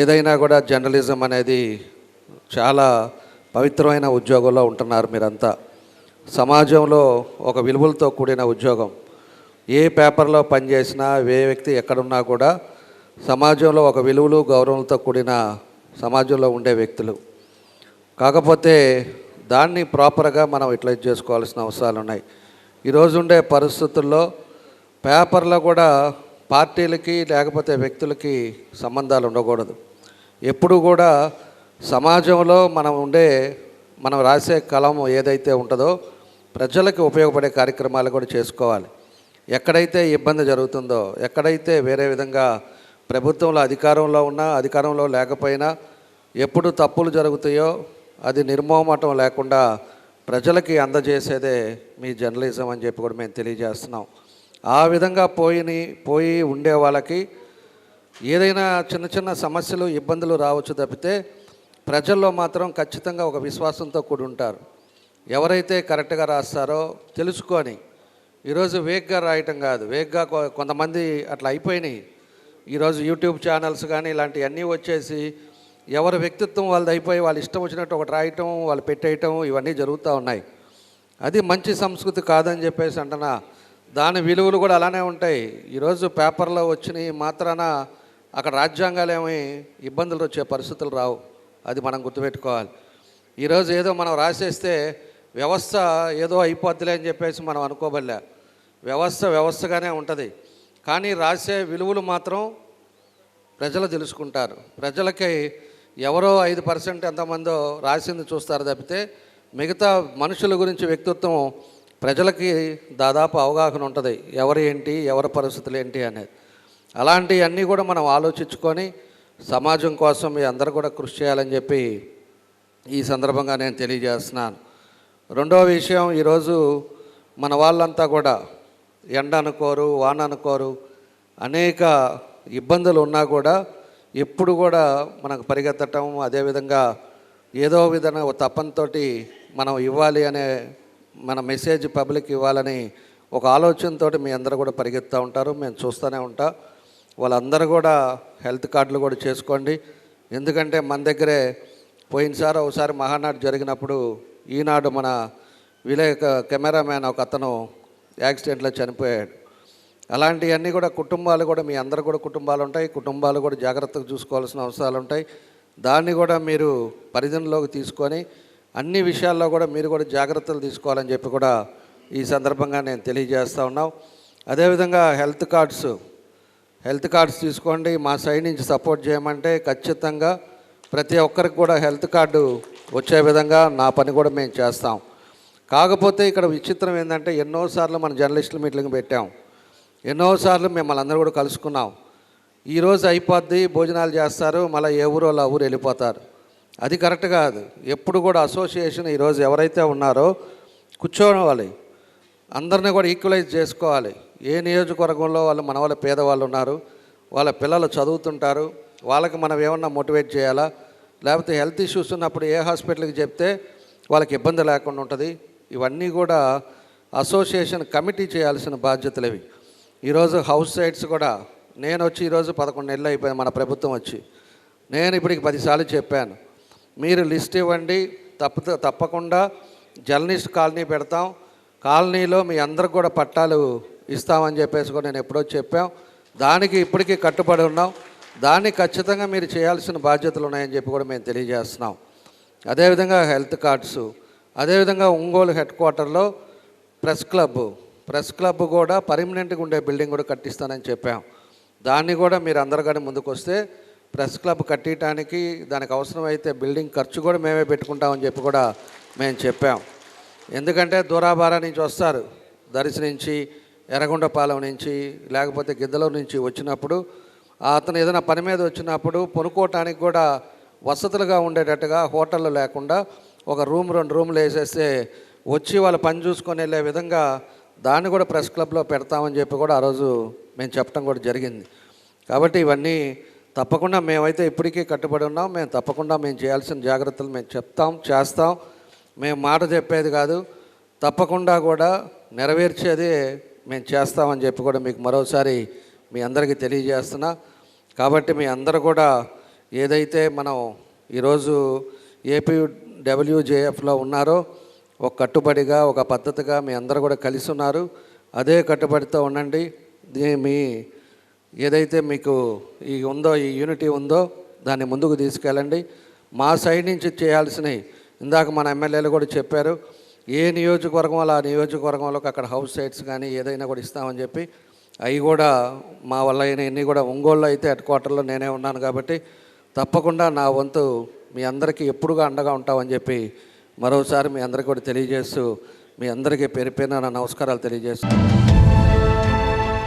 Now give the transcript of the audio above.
ఏదైనా కూడా జర్నలిజం అనేది చాలా పవిత్రమైన ఉద్యోగంలో ఉంటున్నారు మీరంతా. సమాజంలో ఒక విలువలతో కూడిన ఉద్యోగం. ఏ పేపర్లో పనిచేసినా ఏ వ్యక్తి ఎక్కడున్నా కూడా సమాజంలో ఒక విలువలు గౌరవంతో కూడిన సమాజంలో ఉండే వ్యక్తులు. కాకపోతే దాన్ని ప్రాపర్గా మనం యూటిలైజ్ చేసుకోవాల్సిన అవసరాలు ఉన్నాయి ఈరోజు ఉండే పరిస్థితుల్లో పేపర్లో కూడా పార్టీలకి లేకపోతే వ్యక్తులకి సంబంధాలు ఉండకూడదు. ఎప్పుడు కూడా సమాజంలో మనం ఉండే మనం రాసే కలం ఏదైతే ఉంటుందో ప్రజలకు ఉపయోగపడే కార్యక్రమాలు కూడా చేసుకోవాలి. ఎక్కడైతే ఇబ్బంది జరుగుతుందో ఎక్కడైతే వేరే విధంగా ప్రభుత్వంలో అధికారంలో ఉన్నా అధికారంలో లేకపోయినా ఎప్పుడు తప్పులు జరుగుతాయో అది నిర్మోమటం లేకుండా ప్రజలకి అందజేసేదే మీ జర్నలిజం అని చెప్పి కూడా మేము తెలియజేస్తున్నాం. ఆ విధంగా పోయిని పోయి ఉండే వాళ్ళకి ఏదైనా చిన్న చిన్న సమస్యలు ఇబ్బందులు రావచ్చు తప్పితే ప్రజల్లో మాత్రం ఖచ్చితంగా ఒక విశ్వాసంతో కూడి ఉంటారు ఎవరైతే కరెక్ట్గా రాస్తారో తెలుసుకొని ఈరోజు వేగ్గా రాయటం కాదు వేగ్గా కొ- కొంతమంది అట్లా అయిపోయినాయి. ఈరోజు యూట్యూబ్ ఛానల్స్ కానీ ఇలాంటివన్నీ వచ్చేసి ఎవరి వ్యక్తిత్వం వాళ్ళది అయిపోయి వాళ్ళు ఇష్టం వచ్చినట్టు ఒకటి రాయటం వాళ్ళు పెట్టేయటం ఇవన్నీ జరుగుతూ ఉన్నాయి. అది మంచి సంస్కృతి కాదని చెప్పేసి అంటున్నా. దాని విలువలు కూడా అలానే ఉంటాయి. ఈరోజు పేపర్లో వచ్చిన మాత్రాన అక్కడ రాజ్యాంగాలు ఏమి ఇబ్బందులు వచ్చే పరిస్థితులు రావు. అది మనం గుర్తుపెట్టుకోవాలి. ఈరోజు ఏదో మనం రాసేస్తే వ్యవస్థ ఏదో అయిపోద్దిలే అని చెప్పేసి మనం అనుకోబల్లే వ్యవస్థ వ్యవస్థగానే ఉంటుంది. కానీ రాసే విలువలు మాత్రం ప్రజలు తెలుసుకుంటారు. ప్రజలకి ఎవరో ఐదు పర్సెంట్ ఎంతమందో రాసింది చూస్తారు తప్పితే మిగతా మనుషుల గురించి వ్యక్తిత్వం ప్రజలకి దాదాపు అవగాహన ఉంటుంది. ఎవరు ఏంటి ఎవరి పరిస్థితులు ఏంటి అనేది. అలాంటివన్నీ కూడా మనం ఆలోచించుకొని సమాజం కోసం మీ అందరూ కూడా కృషి చేయాలని చెప్పి ఈ సందర్భంగా నేను తెలియజేస్తున్నాను. రెండవ విషయం ఈరోజు మన వాళ్ళంతా కూడా ఎండ అనుకోరు వాన అనుకోరు అనేక ఇబ్బందులు ఉన్నా కూడా ఎప్పుడు కూడా మనకు పరిగెత్తటం అదేవిధంగా ఏదో విధంగా ఒక తపనతోటి మనం ఇవ్వాలి అనే మన మెసేజ్ పబ్లిక్ ఇవ్వాలని ఒక ఆలోచనతో మీ అందరూ కూడా పరిగెత్తూ ఉంటారు. మేము చూస్తూనే ఉంటా. వాళ్ళందరూ కూడా హెల్త్ కార్డులు కూడా చేసుకోండి. ఎందుకంటే మన దగ్గరే పోయినసారి ఒకసారి మహానాడు జరిగినప్పుడు ఈనాడు మన విలేక కెమెరామ్యాన్ ఒక అతను యాక్సిడెంట్లో చనిపోయాడు. అలాంటివన్నీ కూడా కుటుంబాలు కూడా మీ అందరు కూడా కుటుంబాలు ఉంటాయి. కుటుంబాలు కూడా జాగ్రత్తగా చూసుకోవాల్సిన అవసరాలు ఉంటాయి. దాన్ని కూడా మీరు పరిధిలోకి తీసుకొని అన్ని విషయాల్లో కూడా మీరు కూడా జాగ్రత్తలు తీసుకోవాలని చెప్పి కూడా ఈ సందర్భంగా నేను తెలియజేస్తూ ఉన్నాం. అదేవిధంగా హెల్త్ కార్డ్స్ హెల్త్ కార్డ్స్ తీసుకోండి. మా సైడ్ నుంచి సపోర్ట్ చేయమంటే ఖచ్చితంగా ప్రతి ఒక్కరికి కూడా హెల్త్ కార్డు వచ్చే విధంగా నా పని కూడా మేము చేస్తాం. కాకపోతే ఇక్కడ విచిత్రం ఏంటంటే ఎన్నోసార్లు మన జర్నలిస్టుల మీటింగ్ పెట్టాం. ఎన్నోసార్లు మిమ్మల్ని అందరూ కూడా కలుసుకున్నాం. ఈరోజు అయిపోద్ది భోజనాలు చేస్తారు మళ్ళీ ఏ ఊరు వాళ్ళు ఊరు వెళ్ళిపోతారు. అది కరెక్ట్ కాదు. ఎప్పుడు కూడా అసోసియేషన్ ఈరోజు ఎవరైతే ఉన్నారో కూర్చోవాలి అందరినీ కూడా ఈక్వలైజ్ చేసుకోవాలి. ఏ నియోజకవర్గంలో వాళ్ళు మన వాళ్ళ పేదవాళ్ళు ఉన్నారు వాళ్ళ పిల్లలు చదువుతుంటారు వాళ్ళకి మనం ఏమన్నా మోటివేట్ చేయాలా? లేకపోతే హెల్త్ ఇష్యూస్ ఉన్నప్పుడు ఏ హాస్పిటల్కి చెప్తే వాళ్ళకి ఇబ్బంది లేకుండా ఉంటుంది? ఇవన్నీ కూడా అసోసియేషన్ కమిటీ చేయాల్సిన బాధ్యతలు ఇవి. ఈరోజు హౌస్ సైట్స్ కూడా నేను వచ్చి ఈరోజు పదకొండు నెలలు అయిపోయింది మన ప్రభుత్వం వచ్చి. నేను ఇప్పటికి పదిసార్లు చెప్పాను. మీరు లిస్ట్ ఇవ్వండి. తప్ప తప్పకుండా జర్నలిస్ట్ కాలనీ పెడతాం. కాలనీలో మీ అందరికి కూడా పట్టాలు ఇస్తామని చెప్పేసి కూడా నేను ఎప్పుడో చెప్పాం. దానికి ఇప్పటికీ కట్టుబడి ఉన్నాం. దాన్ని ఖచ్చితంగా మీరు చేయాల్సిన బాధ్యతలు ఉన్నాయని చెప్పి కూడా మేము తెలియజేస్తున్నాం. అదేవిధంగా హెల్త్ కార్డ్స్ అదేవిధంగా ఒంగోలు హెడ్ క్వార్టర్లో ప్రెస్ క్లబ్ ప్రెస్ క్లబ్ కూడా పర్మనెంట్గా ఉండే బిల్డింగ్ కూడా కట్టిస్తానని చెప్పాం. దాన్ని కూడా మీరు అందరు కానీ ముందుకు వస్తే ప్రెస్ క్లబ్ కట్టడానికి దానికి అవసరమైతే బిల్డింగ్ ఖర్చు కూడా మేమే పెట్టుకుంటామని చెప్పి కూడా మేము చెప్పాం. ఎందుకంటే దూరాభారా నుంచి వస్తారు. దర్శి నుంచి ఎర్రగొండపాలెం నుంచి లేకపోతే గిద్దలూరు నుంచి వచ్చినప్పుడు అతను ఏదైనా పని మీద వచ్చినప్పుడు కొనుక్కోవటానికి కూడా వసతులుగా ఉండేటట్టుగా హోటళ్ళు లేకుండా ఒక రూమ్ రెండు రూమ్లు వేసేస్తే వచ్చి వాళ్ళ పని చూసుకొని వెళ్ళే విధంగా దాన్ని కూడా ప్రెస్ క్లబ్లో పెడతామని చెప్పి కూడా ఆ రోజు మేము చెప్పడం కూడా జరిగింది. కాబట్టి ఇవన్నీ తప్పకుండా మేమైతే ఇప్పటికీ కట్టుబడి ఉన్నాం. మేము తప్పకుండా మేము చేయాల్సిన జాగ్రత్తలు మేము చెప్తాం చేస్తాం. మేము మాట చెప్పేది కాదు. తప్పకుండా కూడా నెరవేర్చేది మేము చేస్తామని చెప్పి కూడా మీకు మరోసారి మీ అందరికీ తెలియజేస్తున్నా. కాబట్టి మీ అందరు కూడా ఏదైతే మనం ఈరోజు ఏపీ డబ్ల్యూజేఎఫ్లో ఉన్నారో ఒక కట్టుబడిగా ఒక పద్ధతిగా మీ అందరూ కూడా కలిసి ఉన్నారు. అదే కట్టుబడితో ఉండండి. దీని మీ ఏదైతే మీకు ఈ ఉందో ఈ యూనిటీ ఉందో దాన్ని ముందుకు తీసుకెళ్ళండి. మా సైడ్ నుంచి చేయాల్సినవి ఇందాక మన ఎమ్మెల్యేలు కూడా చెప్పారు ఏ నియోజకవర్గం ఆ నియోజకవర్గంలోకి అక్కడ హౌస్ సైట్స్ కానీ ఏదైనా కూడా ఇస్తామని చెప్పి అవి కూడా మా వల్ల ఇన్ని కూడా ఒంగోలు అయితే హెడ్ క్వార్టర్లో నేనే ఉన్నాను కాబట్టి తప్పకుండా నా వంతు మీ అందరికీ ఎప్పుడుగా అండగా ఉంటామని చెప్పి మరోసారి మీ అందరికీ కూడా తెలియజేస్తూ మీ అందరికీ పేరు పేరున నా నమస్కారాలు తెలియజేస్తూ